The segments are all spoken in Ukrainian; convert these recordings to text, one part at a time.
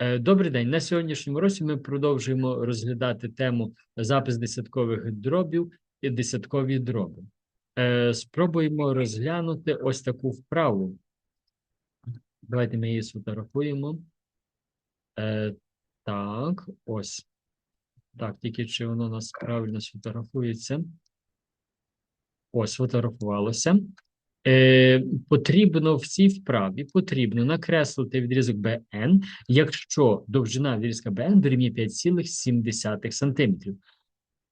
Е, Добрий день. На сьогоднішньому році ми продовжуємо розглядати тему запис десяткових дробів і десяткові дроби. Е, Спробуємо розглянути ось таку вправу. Давайте ми її сфотографуємо. Е, Так, ось. Так, тільки чи воно у нас правильно сфотографується. Ось, фотографувалося. Е, потрібно в цій вправі потрібно накреслити відрізок BN, якщо довжина відрізка BN дорівнює 5,7 см.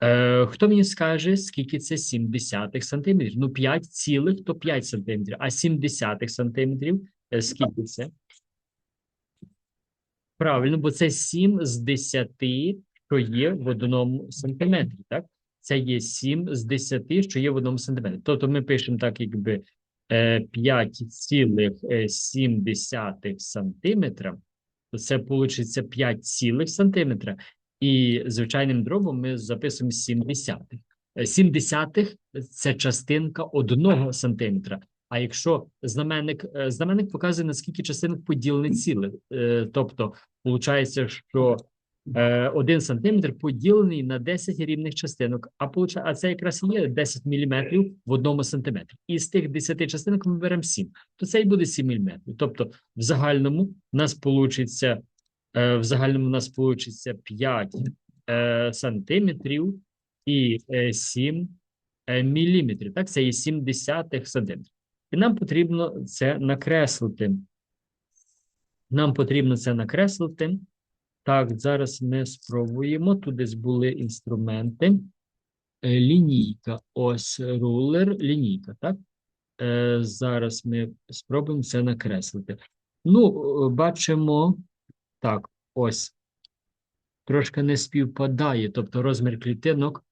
Е, хто мені скаже, скільки це 0,7 см? Ну, 5 цілих, то 5 см, а 0,7 см е, скільки це? Правильно, бо це 7 з 10, що є в одному сантиметрі, так? Це є 7 з 10, що є в одному сантиметрі. Тобто ми пишемо так, якби 5,7 сантиметра, то це вийде 5 цілих сантиметра. І звичайним дробом ми записуємо 7 десятих. Е, 7 десятих – це частинка одного сантиметра. А якщо знаменник, е, знаменник показує, наскільки частинок поділений цілих. Е, Тобто, виходить, що е, 1 сантиметр поділений на 10 рівних частинок, а, а це якраз є 10 міліметрів в одному сантиметрі. І з тих 10 частинок ми беремо 7, то це і буде 7 міліметрів. Тобто, в загальному у нас получиться, е, в загальному у нас получиться 5 е, сантиметрів і е, 7 е, міліметрів. Так, це є 7 десятих сантиметрів. І нам потрібно це накреслити. Нам потрібно це накреслити. Так, зараз ми спробуємо. Тут десь були інструменти. Е, Лінійка, ось рулер, лінійка, так? Е, зараз ми спробуємо це накреслити. Ну, е, бачимо, так, ось. Трошки не співпадає, тобто розмір клітинок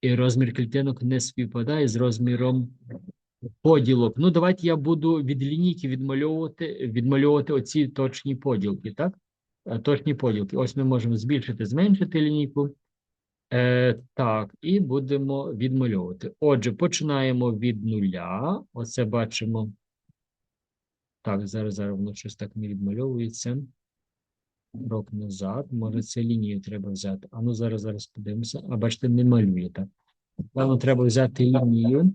і розмір клітинок не співпадає з розміром поділок. Ну, давайте я буду від лінійки відмальовувати, відмальовувати оці точні поділки, так? Е, Точні поділки. Ось ми можемо збільшити, зменшити лінійку. Е, так, і будемо відмальовувати. Отже, починаємо від нуля. Оце бачимо. Так, зараз, зараз воно щось так не відмальовується. Крок назад. Може, це лінію треба взяти. А ну зараз, зараз подивимося. А бачите, не малює так. Нам треба взяти лінію.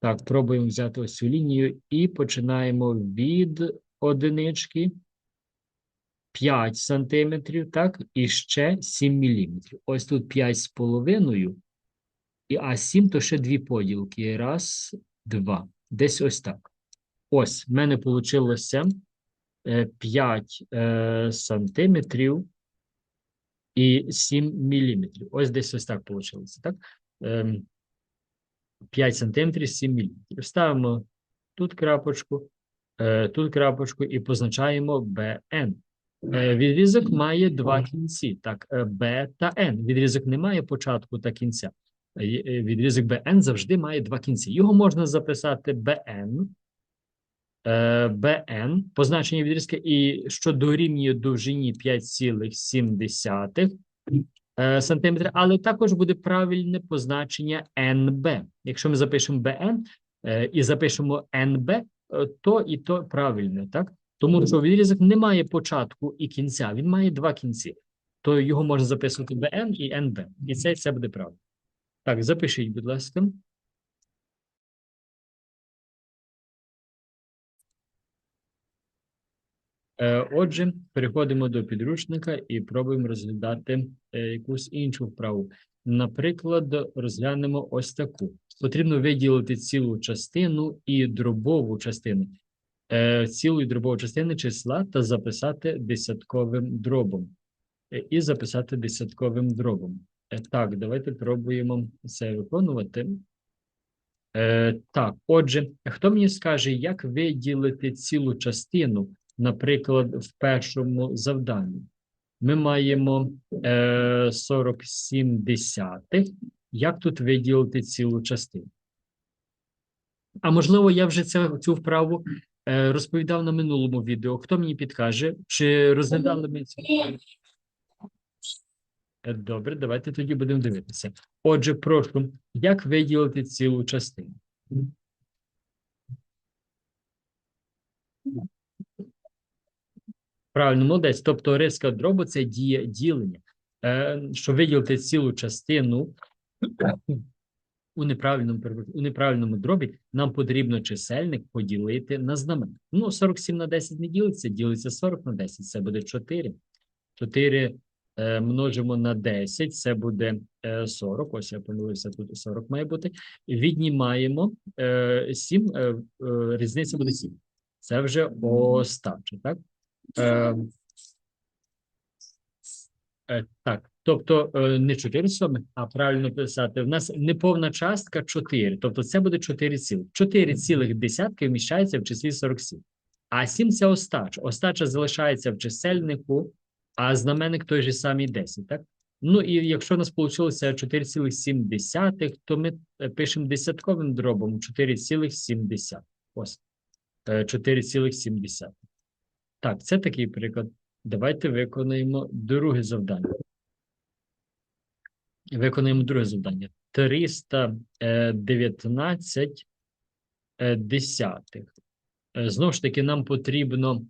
Так, пробуємо взяти ось цю лінію і починаємо від одинички 5 сантиметрів, так, і ще 7 міліметрів. Ось тут 5 з половиною, а 7 то ще дві поділки. Раз, два. Десь ось так. Ось, в мене вийшло 5 е, сантиметрів і 7 міліметрів. Ось десь ось так вийшло, так? Ем, 5 сантиметрів, 7 міліметрів. Ставимо тут крапочку, е, тут крапочку і позначаємо BN. Е, Відрізок має два кінці, так, е, B та N. Відрізок не має початку та кінця. Е, е, Відрізок BN завжди має два кінці. Його можна записати BN, е, BN, позначення відрізка, і що дорівнює довжині 5,7 е, сантиметра, але також буде правильне позначення NB. Якщо ми запишемо BN е, і запишемо NB, е, то і то правильно, так? Тому що відрізок не має початку і кінця, він має два кінці. То його можна записувати BN і NB. І це, це буде правильно. Так, запишіть, будь ласка. Е, Отже, переходимо до підручника і пробуємо розглядати е, якусь іншу вправу. Наприклад, розглянемо ось таку. Потрібно виділити цілу частину і дробову частину. Е, Цілу і дробову частини числа та записати десятковим дробом. Е, І записати десятковим дробом. Е, Так, давайте пробуємо це виконувати. Так, отже, хто мені скаже, як виділити цілу частину, наприклад, в першому завданні? Ми маємо е, 47 десятих. Як тут виділити цілу частину? А можливо, я вже цю вправу розповідав на минулому відео. Хто мені підкаже, чи розглядали ми цю вправу? Е, Добре, давайте тоді будемо дивитися. Отже, прошу, як виділити цілу частину? Правильно, молодець. Тобто риска дробу це дія ділення. Е, щоб виділити цілу частину у неправильному, у неправильному дробі, нам потрібно чисельник поділити на знаменник. Ну, 47 на 10 не ділиться, ділиться 40 на 10, це буде 4. 4 е, множимо на 10, це буде е, 40. Ось я помилився, тут 40 має бути. Віднімаємо е, 7, е, е, різниця буде 7. Це вже остача, так? Е, Е, Так, тобто е, не 4 сьомих, а правильно писати. В нас неповна частка 4, тобто це буде 4 цілих. 4 цілих десятки вміщається в числі 47. А 7 – це остача. Остача залишається в чисельнику, а знаменник той же самий 10, так? Ну і якщо у нас вийшло 4,7, то ми е, пишемо десятковим дробом 4,7. Ось. Е, 4,7. Так, це такий приклад. Давайте виконаємо друге завдання. Виконаємо друге завдання. 319 е, десятих. Е, Знову ж таки, нам потрібно,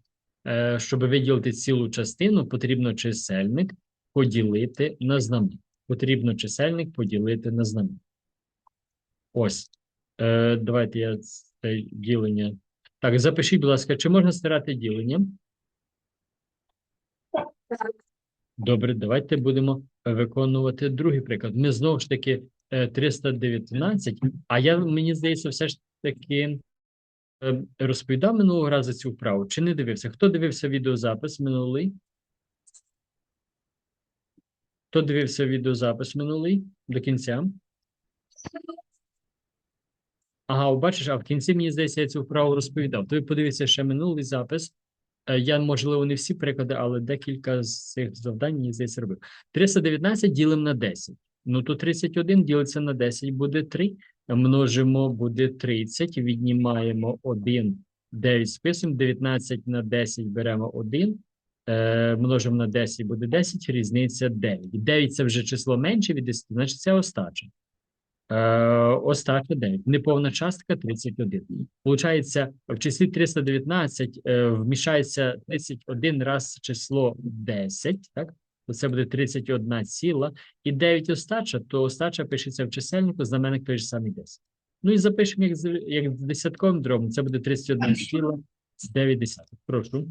е, щоб виділити цілу частину, потрібно чисельник поділити на знаменник. Потрібно чисельник поділити на знаменник. Ось. Е, Давайте я це ділення. Так, запишіть, будь ласка, чи можна стирати ділення? Добре, давайте будемо виконувати другий приклад. Ми знову ж таки е, 319, а я, мені здається, все ж таки е, розповідав минулого разу цю вправу, чи не дивився? Хто дивився відеозапис минулий? Хто дивився відеозапис минулий до кінця? Ага, бачиш, а в кінці, мені здається, я цю вправу розповідав. То ви подивіться ще минулий запис. Е, Я, можливо, не всі приклади, але декілька з цих завдань, мені здається, робив. 319 ділимо на 10. Ну, то 31 ділиться на 10, буде 3. Множимо, буде 30. Віднімаємо 1, 9 списуємо. 19 на 10 беремо 1. Е, множимо на 10, буде 10, різниця 9. 9 – це вже число менше від 10, значить це остача. Е, остача 9. Неповна частка 31. Получається, в числі 319 е, вміщається 31 раз число 10, так? То це буде 31 ціла. І 9 остача, то остача пишеться в чисельнику, знаменник той же самий 10. Ну і запишемо як, з- як з десятковим дробом. Це буде 31 ціла з 9 десятих. Прошу.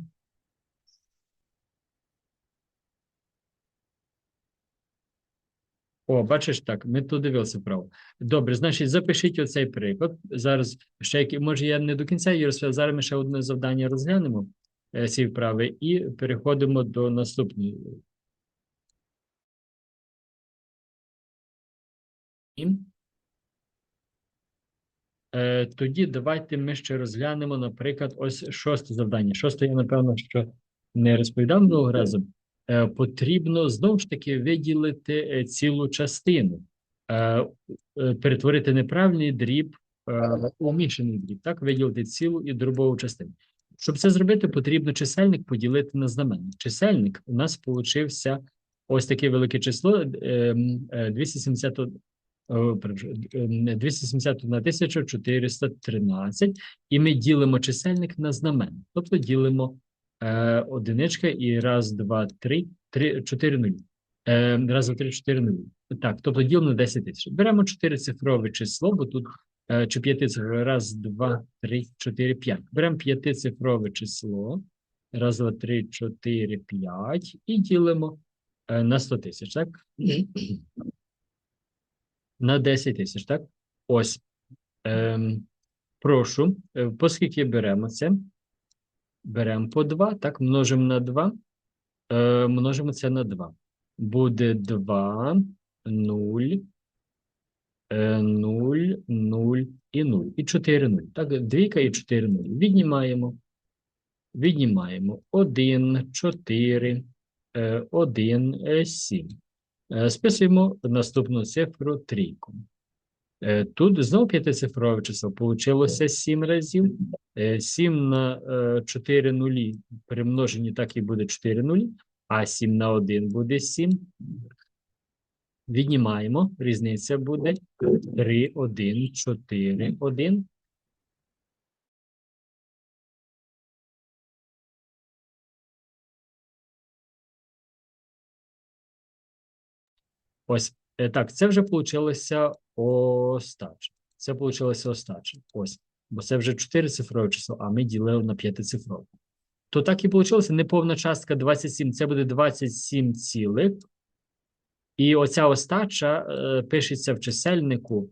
О, бачиш так, ми тут дивилися вправо. Добре, значить, запишіть оцей приклад. Зараз ще які, може, я не до кінця її розповів. Зараз ми ще одне завдання розглянемо е, ці вправи і переходимо до наступної. Е, тоді давайте ми ще розглянемо, наприклад, ось шосте завдання. Шосте, я напевно, що не розповідав минулого разу. Е, потрібно знову ж таки виділити е, цілу частину, е, перетворити неправильний дріб у мішаний дріб, так, виділити цілу і дробову частину. Щоб це зробити, потрібно чисельник поділити на знаменник. Чисельник у нас получився ось таке велике число е, е, 271. О, перепрошую, ем, 271 тисяча 413, і ми ділимо чисельник на знаменник. Тобто ділимо е, одиничка і раз, два, три, три, чотири нулі. Е, раз, два, три, чотири нулі. Так, тобто ділимо на 10 тисяч. Беремо чотирицифрове число, бо тут е, чи п'ятицифрове, раз, два, три, чотири, п'ять. Беремо п'ятицифрове число, раз, два, три, чотири, п'ять, і ділимо е, на 100 тисяч, так? на 10 тисяч, так? Ось. Ем, прошу, е, по беремо це? Беремо по 2, так, множимо на 2. Е, множимо це на 2. Буде 2, 0, е, 0, 0 і 0. І 4 0. Так, двійка і 4 0. Віднімаємо. Віднімаємо 1, 4, 1, 7. Е, Списуємо наступну цифру трійку. Е, тут знову п'ятицифрове число получилося сім разів. Е, сім на е, чотири нулі Примноженні так і буде чотири нулі, а сім на один буде сім. Віднімаємо, різниця буде 3, 1, 4, 1. Ось так, це вже получилося остача. Це получилося остача. Ось. Бо це вже чотирицифрове число, а ми ділили на п'ятицифрове. То так і вийшло. Неповна частка 27, це буде 27 цілих. І оця остача е, пишеться в чисельнику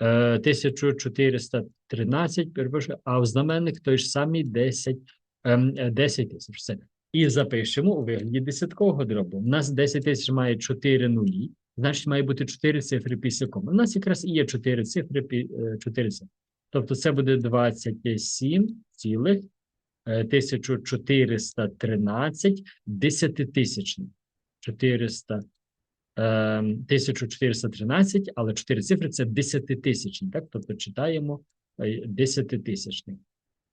е, 1413, перепрошую, а в знаменник той ж самий 10, ем, е, 10 тисяч. І запишемо у вигляді десяткового дробу. У нас 10 тисяч має 4 нулі, значить має бути 4 цифри після коми. У нас якраз і є 4 цифри, пі- е, 4 цифри. Тобто це буде 27 цілих е, 1413 десятитисячних. 400, е, 1413, але 4 цифри це десятитисячні, так? Тобто читаємо е, десятитисячний.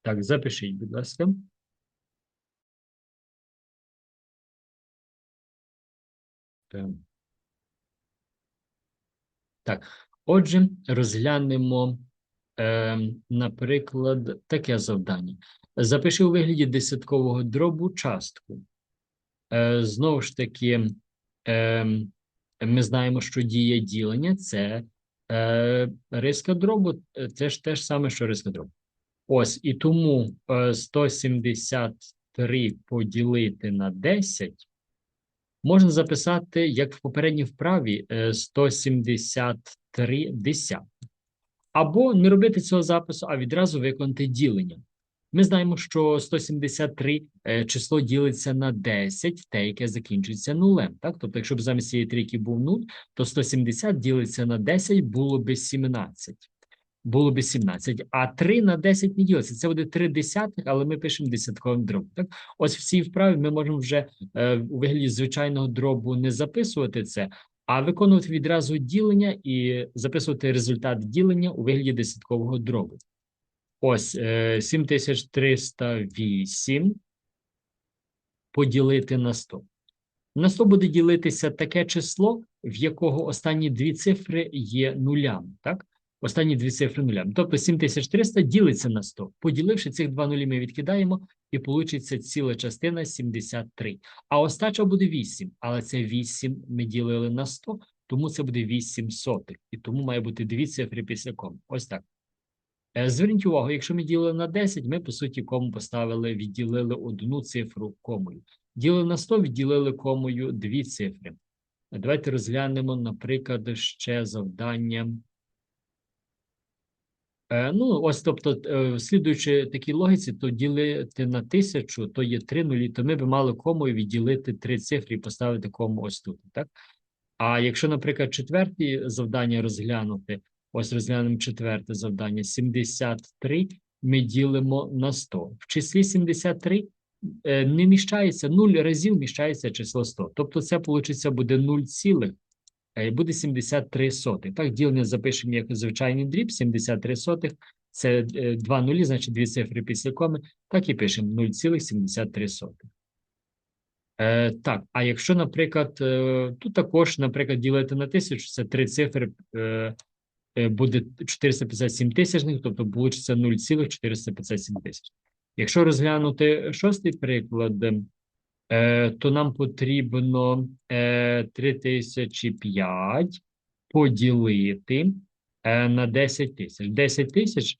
Так, запишіть, будь ласка. Так. Так, отже, розглянемо, е, наприклад, таке завдання. Запиши у вигляді десяткового дробу частку. Е, знову ж таки, е, ми знаємо, що дія ділення це е, риска дробу, е, це ж те ж саме, що риска дробу. Ось, і тому е, 173 поділити на 10 можна записати, як в попередній вправі, е, 173 десятих. Або не робити цього запису, а відразу виконати ділення. Ми знаємо, що 173 е, число ділиться на 10, те, яке закінчується нулем. Так? Тобто, якщо б замість цієї трійки був 0, то 170 ділиться на 10, було би 17. Було би 17. А 3 на 10 не ділиться. Це буде 3 десятих, але ми пишемо десятковим дробом. Так? Ось в цій вправі ми можемо вже е, у вигляді звичайного дробу не записувати це, а виконувати відразу ділення і записувати результат ділення у вигляді десяткового дробу. Ось е, 7308 поділити на 100. На 100 буде ділитися таке число, в якого останні дві цифри є нулями. Так? Останні дві цифри нулями. Тобто 7300 ділиться на 100. Поділивши цих два нулі, ми відкидаємо, і получиться ціла частина 73. А остача буде 8, але це 8 ми ділили на 100, тому це буде 8 сотих. І тому має бути дві цифри після кому. Ось так. Е, Зверніть увагу, якщо ми ділили на 10, ми, по суті, кому поставили, відділили одну цифру комою. Ділили на 100, відділили комою дві цифри. Давайте розглянемо, наприклад, ще завдання. Е, Ну, ось, тобто, е, слідуючи такій логіці, то ділити на тисячу, то є три нулі, то ми б мали комою відділити три цифри і поставити кому ось тут, так? А якщо, наприклад, четверті завдання розглянути, ось розглянемо четверте завдання, 73 ми ділимо на 100. В числі 73 е, не міщається, 0 разів міщається число 100. Тобто це, виходить, буде 0 цілих, і буде 73 сотих. Так, ділення запишемо як звичайний дріб, 73 сотих. Це е, два нулі, значить дві цифри після коми. Так і пишемо 0,73 сотих. Е, так, а якщо, наприклад, е, тут також, наприклад, ділити на тисячу, це три цифри, е, е, буде 457 тисячних, тобто вийде 0,457 тисяч. Якщо розглянути шостий приклад, е, то нам потрібно е, 3005 поділити е, на 10 тисяч. 10 тисяч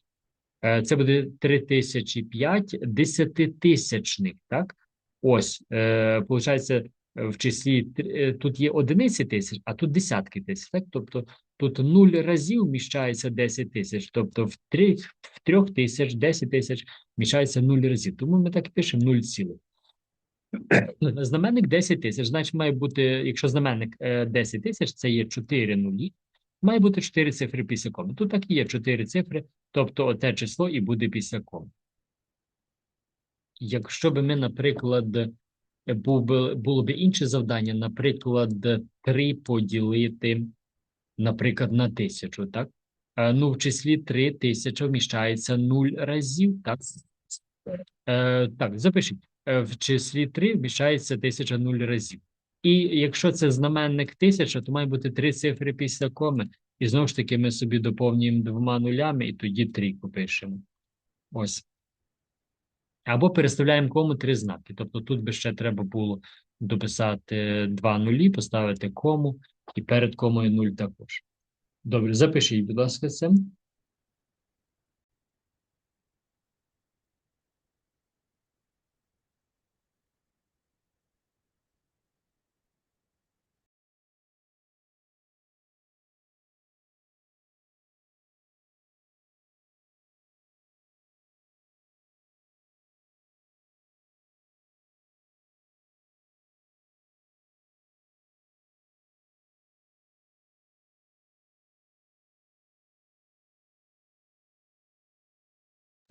е, це буде 3005 десятитисячних, так? Ось, е, виходить, в числі е, тут є одиниці тисяч, а тут десятки тисяч. Так? Тобто тут 0 разів вміщається 10 тисяч, тобто в 3, в 3 тисяч, 10 тисяч вміщається 0 разів. Тому ми так і пишемо 0 цілих. Знаменник 10 тисяч, значить має бути, якщо знаменник е, 10 тисяч, це є 4 нулі, має бути 4 цифри після коми. Тут так і є 4 цифри, тобто оте число і буде після коми. Якщо би ми, наприклад, е, був було б інше завдання, наприклад, 3 поділити, наприклад, на тисячу, так? Е, Ну, в числі 3 тисяча вміщається 0 разів, так? Е, так, запишіть. Е, В числі 3 вміщається 1000 0 разів. І якщо це знаменник 1000, то має бути 3 цифри після коми. І знову ж таки ми собі доповнюємо двома нулями, і тоді трійку пишемо. Ось. Або переставляємо кому три знаки. Тобто тут би ще треба було дописати два нулі, поставити кому І перед комою 0 також. Добре, запишіть, будь ласка, це.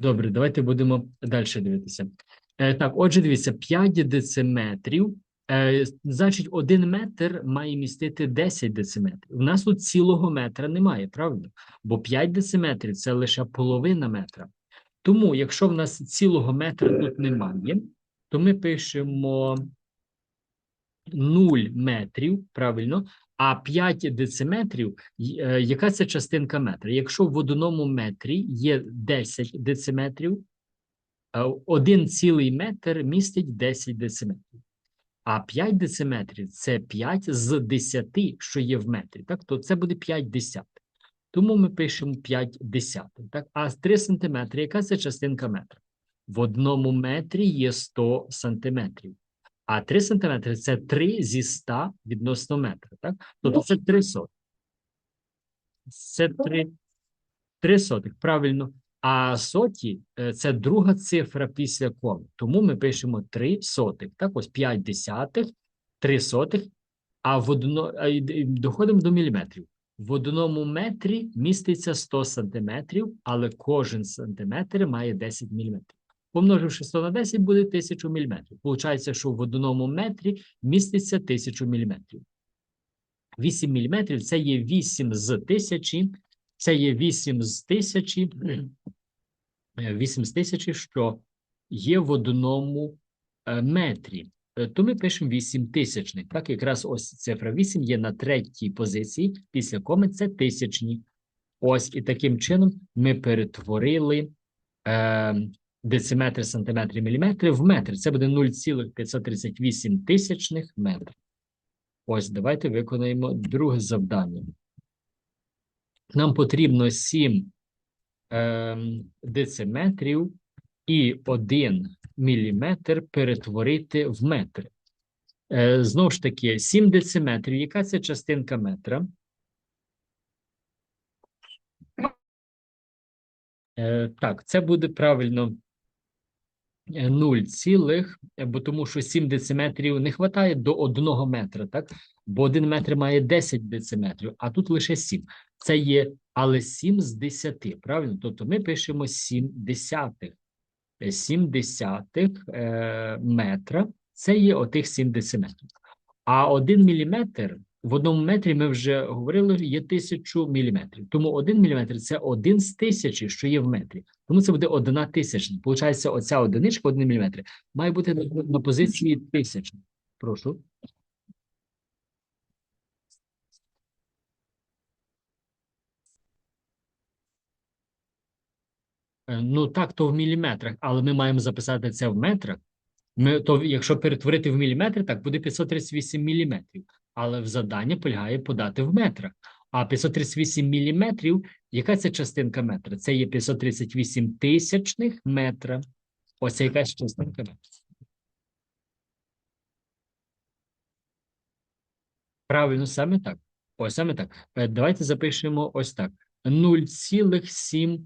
Добре, давайте будемо далі дивитися. Е, так, отже, дивіться, 5 дециметрів. Е, значить, 1 метр має містити 10 дециметрів. У нас тут цілого метра немає, правда? Бо 5 дециметрів це лише половина метра. Тому, якщо в нас цілого метра тут немає, то ми пишемо 0 метрів, правильно, а 5 дециметрів, е, яка це частинка метра? Якщо в одному метрі є 10 дециметрів, е, один цілий метр містить 10 дециметрів. А 5 дециметрів це 5 з 10, що є в метрі. Так? То це буде 5 десятих. Тому ми пишемо 5 десятих. Так? А 3 сантиметри, яка це частинка метра? В одному метрі є 100 сантиметрів. А 3 сантиметри це 3 зі 100 відносно метра. Так? Тобто це 3 сотих. Це 3, 3 сотих, правильно. А соті е, це друга цифра після коми. Тому ми пишемо 3 сотих. Так, ось 5 десятих, 3 сотих, а в одно, доходимо до міліметрів. В одному метрі міститься 100 сантиметрів, але кожен сантиметр має 10 міліметрів. Помноживши 100 на 10, буде 1000 міліметрів. Получається, що в одному метрі міститься 1000 міліметрів. 8 міліметрів – це є 8 з тисячі, це є 8 з тисячі, е, 8 з тисячі, що є в одному е, метрі. Е, То ми пишемо 8 тисячних. Так, якраз ось цифра 8 є на третій позиції, після коми це тисячні. Ось і таким чином ми перетворили е, дециметри, сантиметри, міліметри в метр. Це буде 0,538 тисячних метрів. Ось давайте виконаємо друге завдання. Нам потрібно 7 ем, дециметрів і 1 міліметр перетворити в метри. Е, знову ж таки, 7 дециметрів. Яка це частинка метра? Е, так, це буде правильно е, 0 цілих, бо тому що 7 дециметрів не вистачає до 1 метра, так? Бо 1 метр має 10 дециметрів, а тут лише 7. Це є, але 7 з 10, правильно? Тобто ми пишемо 7 десятих. Е, 7 десятих е, метра – це є отих 7 дециметрів. А 1 міліметр в одному метрі ми вже говорили, є тисячу міліметрів. Тому 1 міліметр – це один з тисячі, що є в метрі. Тому це буде одна тисячна. Получається, оця одиничка, 1 міліметр, має бути на, на позиції тисячі. Прошу. Е, Ну так, то в міліметрах, але ми маємо записати це в метрах. Ми, то, якщо перетворити в міліметри, так буде 538 міліметрів. Але в завданні полягає подати в метрах. А 538 міліметрів, яка це частинка метра? Це є 538 тисячних метра. Ось це якась частинка метра. Правильно, саме так. Ось саме так. Е, Давайте запишемо ось так. 0,7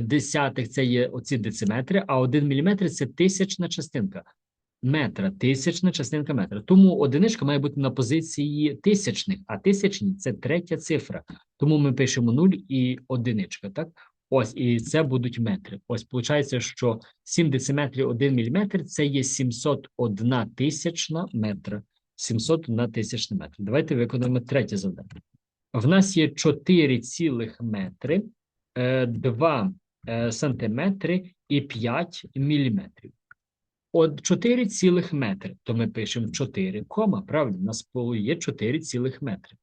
десятих це є оці дециметри, а 1 міліметр це тисячна частинка метра, тисячна частинка метра. Тому одиничка має бути на позиції тисячних, а тисячні це третя цифра. Тому ми пишемо 0 і одиничка, так? Ось, і це будуть метри. Ось, виходить, що 7 дециметрів 1 міліметр – це є 701 тисячна метра. 701 тисячна метра. Давайте виконаємо третє завдання. В нас є 4 цілих метри, е, 2 е, сантиметри і 5 міліметрів. От 4 цілих метри, то ми пишемо 4 кома, правильно? У нас є 4 цілих метри.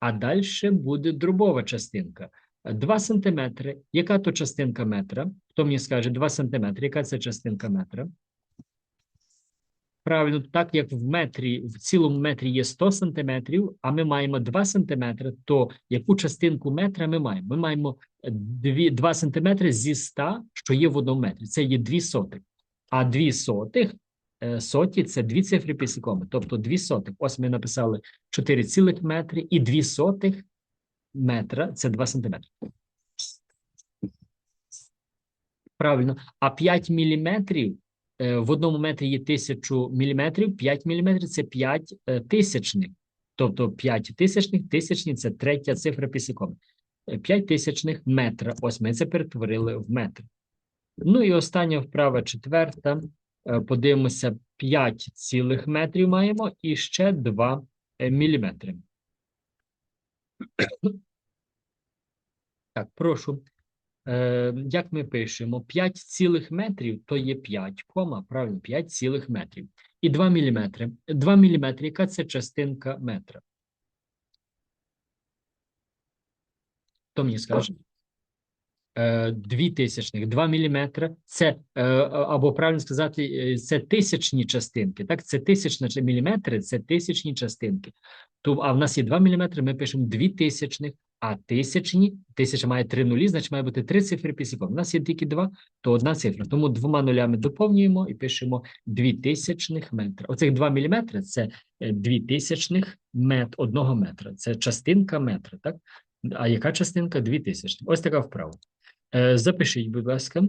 А далі буде дробова частинка. 2 сантиметри. Яка то частинка метра? Хто мені скаже 2 сантиметри? Яка це частинка метра? Правильно, так як в метрі, в цілому метрі є 100 сантиметрів, а ми маємо 2 сантиметри, то яку частинку метра ми маємо? Ми маємо е, 2 сантиметри зі 100, що є в одному метрі. Це є 2 сотих. А 2 сотих, е, соті – це дві цифри після коми. Тобто 2 сотих. Ось ми написали 4 цілих метри і 2 сотих метра – це 2 сантиметри. Правильно. А 5 міліметрів е, в одному метрі є 1000 міліметрів, 5 міліметрів – це 5 е, тисячних. Тобто 5 тисячних, тисячні – це третя цифра після коми. 5 тисячних метра. Ось ми це перетворили в метр. Ну і остання вправа четверта. Е, Подивимося, 5 цілих метрів маємо і ще 2 е, міліметри. Так, прошу. Е, як ми пишемо? 5 цілих метрів то є 5, кома, правильно, 5 цілих метрів. І 2 міліметри. 2 міліметри, яка це частинка метра? Хто мені скаже? Е, Дві тисячних, 2 міліметри. Це, е, або правильно сказати, е, це тисячні частинки. Так, це тисячні міліметри, це тисячні частинки. То, а в нас є 2 міліметри, ми пишемо 2 тисячних, а тисячні, тисяча має 3 нулі, значить має бути 3 цифри після. У нас є тільки 2, то одна цифра. Тому двома нулями доповнюємо і пишемо 2 тисячних метра. Оцих 2 міліметри – це 2 тисячних мет, одного метра. Це частинка метра, так? А яка частинка? 2 тисячних. Ось така вправа. Е, Запишіть, будь ласка.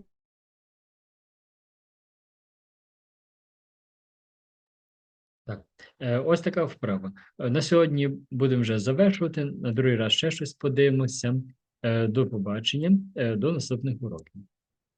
Так, е, ось така вправа. Е, На сьогодні будемо вже завершувати. На другий раз ще щось подивимося. До побачення, до наступних уроків.